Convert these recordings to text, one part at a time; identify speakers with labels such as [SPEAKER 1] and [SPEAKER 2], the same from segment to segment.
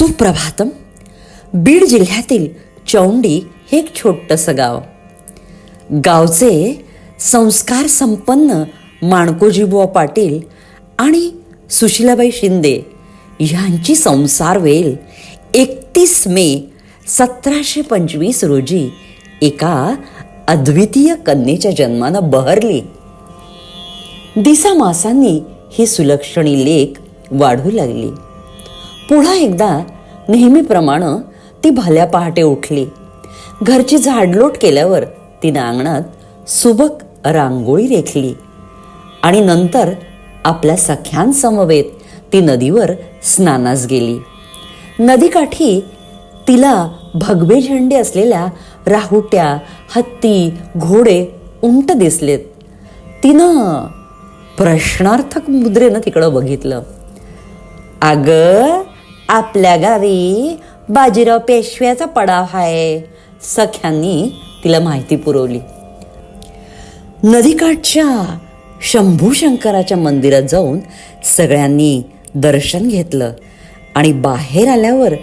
[SPEAKER 1] सुप्रभातम. बीड जिल्ह्यातील चौंडी हे एक छोटंसं गाव. गावचे संस्कार संपन्न माणकोजीबुवा पाटील आणि सुशीलाबाई शिंदे ह्यांची संसार वेल एकतीस मे सतराशे पंचवीस रोजी एका अद्वितीय कन्येच्या जन्मानं बहरली. दिसा मासांनी ही सुलक्षणी लेख वाढू लागली. पुन्हा एकदा नेहमीप्रमाणे ती भल्या पहाटे उठली. घरची झाडलोट केल्यावर तिनं अंगणात सुबक रांगोळी रेखली आणि नंतर आपल्या सख्यांसमवेत ती नदीवर स्नानास गेली. नदीकाठी तिला भगवे झेंडे असलेल्या राहुट्या हत्ती घोडे उंट दिसलेत. तिनं प्रश्नार्थक मुद्रेनं तिकडं बघितलं. अगं आपल्या गावी बाजीराव पेशव्याचा पडाव आहे. सख्यांनी तिला माहिती पुरवली. नदीकाठच्या शंभू शंकराच्या मंदिरात जाऊन सगळ्यांनी दर्शन घेतलं आणि बाहेर आल्यावर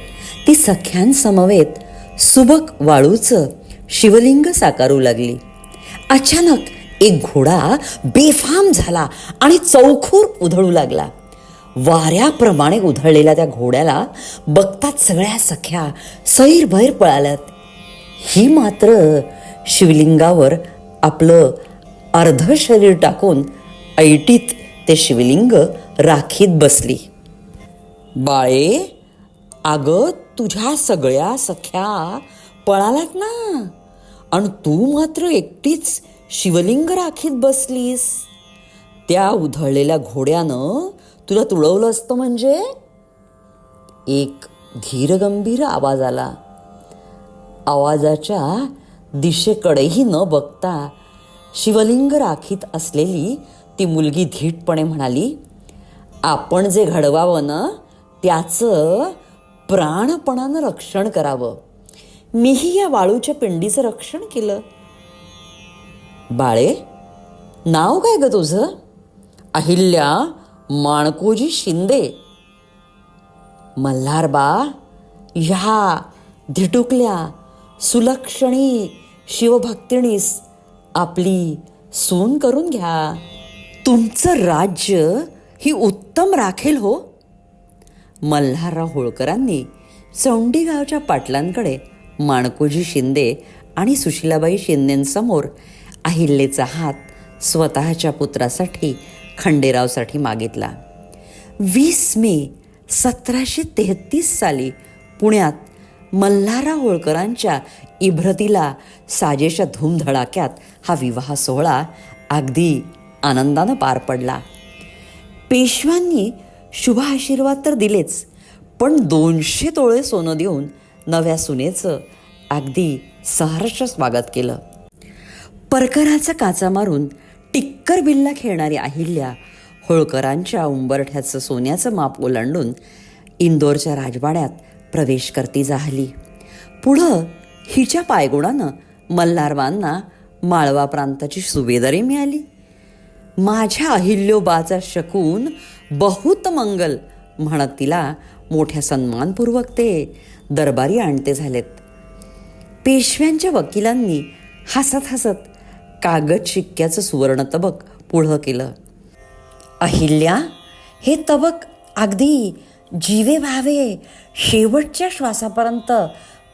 [SPEAKER 1] ती सख्यांसमवेत सुबक वाळूचं शिवलिंग साकारू लागली. अचानक एक घोडा बेफाम झाला आणि चौखूर उधळू लागला. वाऱ्याप्रमाणे उधळलेल्या त्या घोड्याला बघतात सगळ्या सख्या सैरभैर पळाल्यात. ही मात्र शिवलिंगावर आपलं अर्ध शरीर टाकून ऐटीत ते शिवलिंग राखीत बसली. बाळे अगं तुझ्या सगळ्या सख्या पळालात ना? आणि तू मात्र एकटीच शिवलिंग राखीत बसलीस. त्या उधळलेल्या घोड्यानं तुला तुळवलं असतं म्हणजे? एक धीरगंभीर आवाज आला. आवाजाच्या दिशेकडेही न बघता शिवलिंग राखीत असलेली ती मुलगी धीटपणे म्हणाली आपण जे घडवावं ना त्याचं प्राणपणानं रक्षण करावं. मीही या वाळूच्या पिंडीचं रक्षण केलं. बाळे नाव काय ग तुझं? अहिल्या माणकोजी शिंदे. मल्हारबा ह्या धिटुकल्या सुलक्षणी शिवभक्तिणीस आपली सून करून घ्या. तुमचं राज्य ही उत्तम राखेल हो. मल्हारराव होळकरांनी चौंडी गावच्या पाटलांकडे माणकोजी शिंदे आणि सुशीलाबाई शिंदेंसमोर अहिल्येचा हात स्वतःच्या पुत्रासाठी खंडेरावसाठी मागितला. वीस मे सतराशे तेहतीस साली पुण्यात मल्हारा होळकरांच्या इभ्रतीला साजेशा धूमधडाक्यात हा विवाह सोहळा अगदी आनंदानं पार पडला. पेशव्यांनी शुभ आशीर्वाद तर दिलेच पण दोनशे तोळे सोनं देऊन नव्या सुनेचं अगदी सहर्ष स्वागत केलं. परकराचा काचा मारून टिक्कर बिल्ला खेळणारी अहिल्या होळकरांच्या उंबरठ्याचं सोन्याचं माप ओलांडून इंदोरच्या राजवाड्यात प्रवेश करती झाली. पुढं हिच्या पायगुणानं मल्हारवांना माळवा प्रांताची सुभेदारी मिळाली. माझ्या अहिल्योबाचा शकून बहुत मंगल म्हणत तिला मोठ्या सन्मानपूर्वक ते दरबारी आणते झालेत. पेशव्यांच्या वकिलांनी हसत हसत कागद शिक्क्याचं सुवर्ण तबक पुढं केलं. अहिल्या हे तबक अगदी जीवे व्हावे शेवटच्या श्वासापर्यंत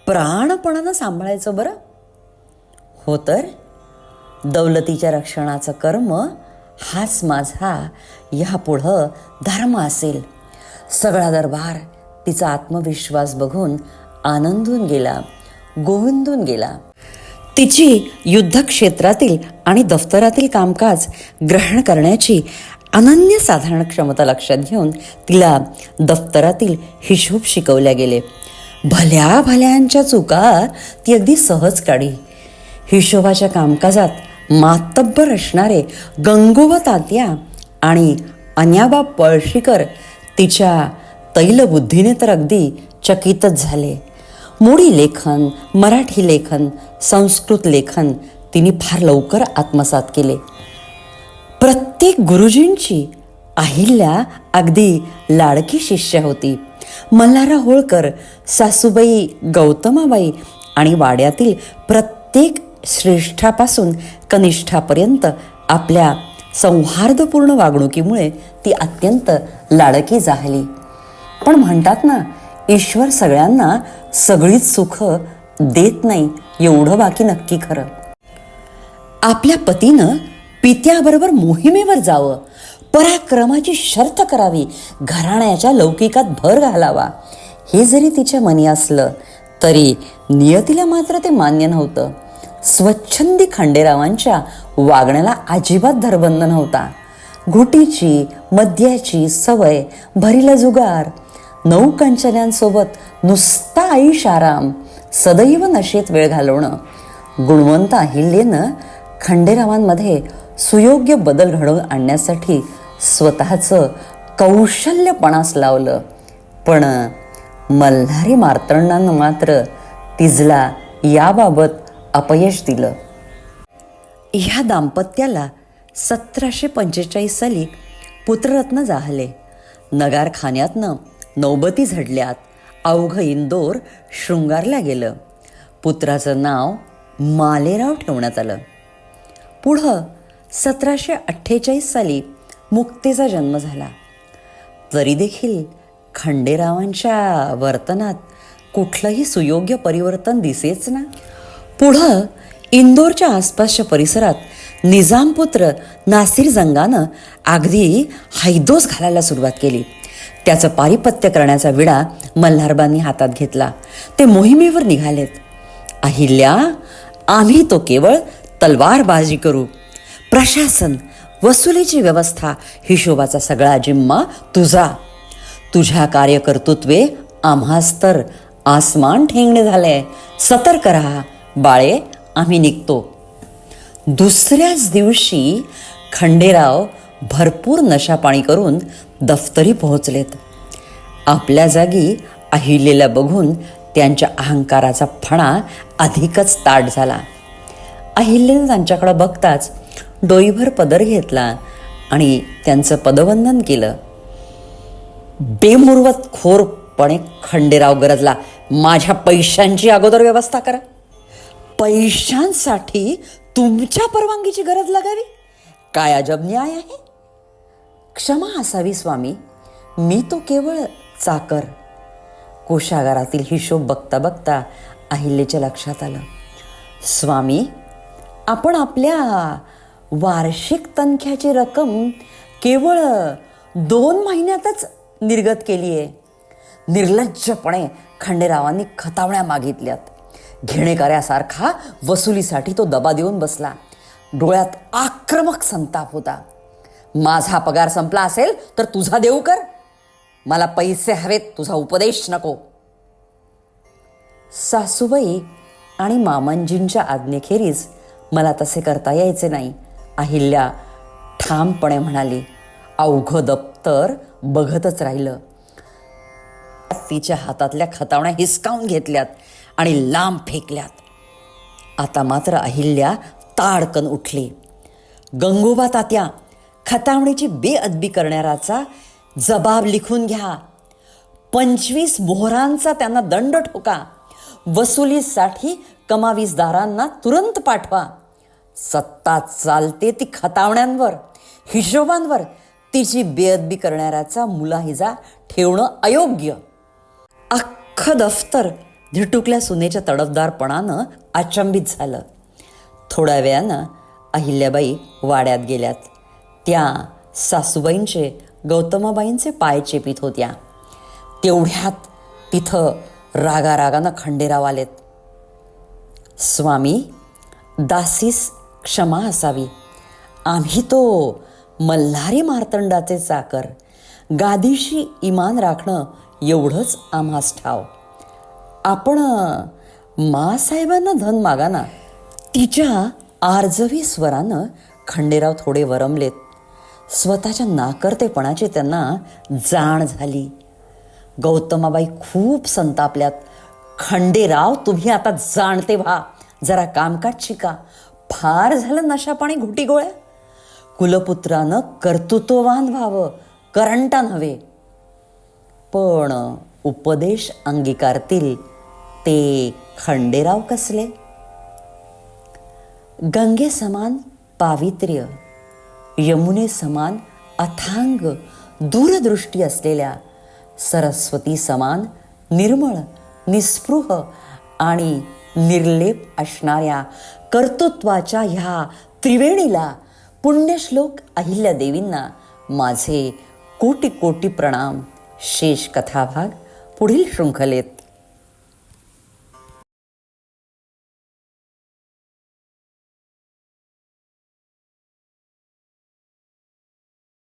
[SPEAKER 1] प्राणपणानं सांभाळायचं बरं. हो तर दौलतीच्या रक्षणाचं कर्म हाच माझा ह्यापुढं धर्म असेल. सगळा दरबार तिचा आत्मविश्वास बघून आनंदून गेला गोविंदून गेला. तिची युद्धक्षेत्रातील आणि दफ्तरातील कामकाज ग्रहण करण्याची अनन्यसाधारण क्षमता लक्षात घेऊन तिला दफ्तरातील हिशोब शिकवल्या गेले. भल्या भल्यांच्या चुका ती अगदी सहज काढी. हिशोबाच्या कामकाजात मातब्बर असणारे गंगोबा तात्या आणि अन्याबा पळशीकर तिच्या तैलबुद्धीने तर अगदी चकितच झाले. मोडी लेखन मराठी लेखन संस्कृत लेखन तिने फार लवकर आत्मसात केले. प्रत्येक गुरुजींची अहिल्या अगदी लाडकी शिष्य होती. मल्हारा होळकर सासूबाई गौतमाबाई आणि वाड्यातील प्रत्येक श्रेष्ठापासून कनिष्ठापर्यंत आपल्या सौहार्दपूर्ण वागणुकीमुळे ती अत्यंत लाडकी झाली. पण म्हणतात ना ईश्वर सगळ्यांना सगळीच सुख देत नाही एवढं बाकी नक्की खरं. आपल्या पतीनं पित्याबरोबर मोहिमेवर जावं पराक्रमाची शर्त करावी घराण्याच्या लौकिकात भर घालावा. हे जरी तिच्या मनी असलं तरी नियतीला मात्र ते मान्य नव्हतं. स्वच्छंदी खंडेरावांच्या वागण्याला अजिबात धरबंध नव्हता. घुटीची मद्याची सवय भरीला जुगार नऊ कंचन्यांसोबत नुसता आईश आराम सदैव नशेत वेळ घालवणं गुणवंत अहिल्येनं खंडेरावांमध्ये सुयोग्य बदल घडवून आणण्यासाठी स्वतःचं कौशल्यपणास लावलं. पण मल्हारी मार्तंडानं मात्र तिजला याबाबत अपयश दिलं. ह्या दाम्पत्याला सतराशे पंचेचाळीस साली पुत्ररत्न जाहले. नगारखान्यातनं नौबती झडल्यात. अवघ इंदोर शृंगारल्या गेलं. पुत्राचं नाव मालेराव ठेवण्यात आलं. पुढं सतराशे अठ्ठेचाळीस साली मुक्तीचा जन्म झाला. तरी देखील खंडेरावांच्या वर्तनात कुठलंही सुयोग्य परिवर्तन दिसेच ना. पुढं इंदोरच्या आसपासच्या परिसरात निजामपुत्र नासिर जंगानं अगदी हैदोस घालायला सुरुवात केली. त्याचं पारिपत्य करण्याचा विडा मल्हारबांनी हातात घेतला. ते मोहिमेवर निघालेत. अहिल्या आम्ही तो केवळ तलवारबाजी करू. प्रशासन वसुलीची व्यवस्था हिशोबाचा सगळा जिम्मा तुझा. तुझ्या कार्यकर्तृत्वे आम्हास तर आसमान ठेंगणे झाले सतर्क राहा. बाळे आम्ही निघतो. दुसऱ्याच दिवशी खंडेराव भरपूर नशापाणी करून दफ्तरी पोहोचलेत. आपल्या जागी अहिलेला बघून त्यांच्या अहंकाराचा फणा अधिकच ताट झाला. अहिल्यानं त्यांच्याकडं बघताच डोईभर पदर घेतला आणि त्यांचं पदवंदन केलं. बेमुरवत खोरपणे खंडेराव गरजला माझ्या पैशांची अगोदर व्यवस्था करा. पैशांसाठी तुमच्या परवानगीची गरज लागावी? काय अजब न्याय आहे? क्षमा असावी स्वामी. मी तो केवळ चाकर. कोशागारातील हिशोब बघता बघता अहिल्याच्या लक्षात आलं. स्वामी आपण आपल्या वार्षिक तनख्याची रक्कम केवळ दोन महिन्यातच निर्गत केली आहे निर्लज्जपणे खंडेरावांनी खतावण्या मागितल्यात. घेणेकऱ्यासारखा वसुलीसाठी तो दबा देऊन बसला. डोळ्यात आक्रमक संताप होता. माझा पगार संपला असेल तर तुझा देऊ कर. मला पैसे हवेत तुझा उपदेश नको. सासूबाई आणि मामांजींच्या आज्ञेखेरीज मला तसे करता यायचे नाही. अहिल्या ठामपणे म्हणाली अवघं दप्तर बघतच राहिलं. तिच्या हातातल्या खतावण्या हिसकावून घेतल्यात आणि लांब फेकल्यात. आता मात्र अहिल्या ताडकन उठली. गंगोबा तात्या खतावणीची बेअदबी करणाऱ्याचा जबाब लिखून घ्या. पंचवीस मोहरांचा त्यांना दंड ठोका. वसुलीसाठी कमावीसदारांना तुरंत पाठवा. सत्ता चालते ती खतावण्यांवर हिशोबांवर. तिची बेअदबी करणाऱ्याचा मुलाहिजा ठेवणं अयोग्य. अख्खं दफ्तर धिटुकल्या सुनेच्या तडफदारपणानं अचंबित झालं. थोड्या वेळानं अहिल्याबाई वाड्यात गेल्यात. त्या सासूबाईंचे गौतमाबाईंचे पाय चेपित होत्या. तेवढ्यात तिथं रागारागानं खंडेराव आलेत. स्वामी दासीस क्षमा असावी. आम्ही तो मल्हारी मार्तंडाचे चाकर गादीशी इमान राखणं एवढंच आम्हास ठाव. आपण मासाहेबांना धन मागाना तिच्या आर्जवी स्वरानं खंडेराव थोडे वरमलेत. स्वतःच्या नाकर्तेपणाची त्यांना जाण झाली. गौतमाबाई खूप संतापल्यात. खंडेराव तुम्ही आता जाणते व्हा. जरा कामकाज शिका. फार झालं नशापाणी घुटी गोळ्या कुलपुत्रानं कर्तृत्ववान व्हावं करंटा नव्हे. पण उपदेश अंगीकारतील ते खंडेराव कसले? गंगे समान पावित्र्य. यमुने समान अथांग दूरदृष्टी असलेल्या सरस्वती समान निर्मळ निस्पृह आणि निर्लेप असणाऱ्या कर्तृत्वाच्या ह्या त्रिवेणीला पुण्यश्लोक अहिल्यादेवींना माझे कोटी कोटी प्रणाम. शेष कथाभाग पुढील शृंखलेत.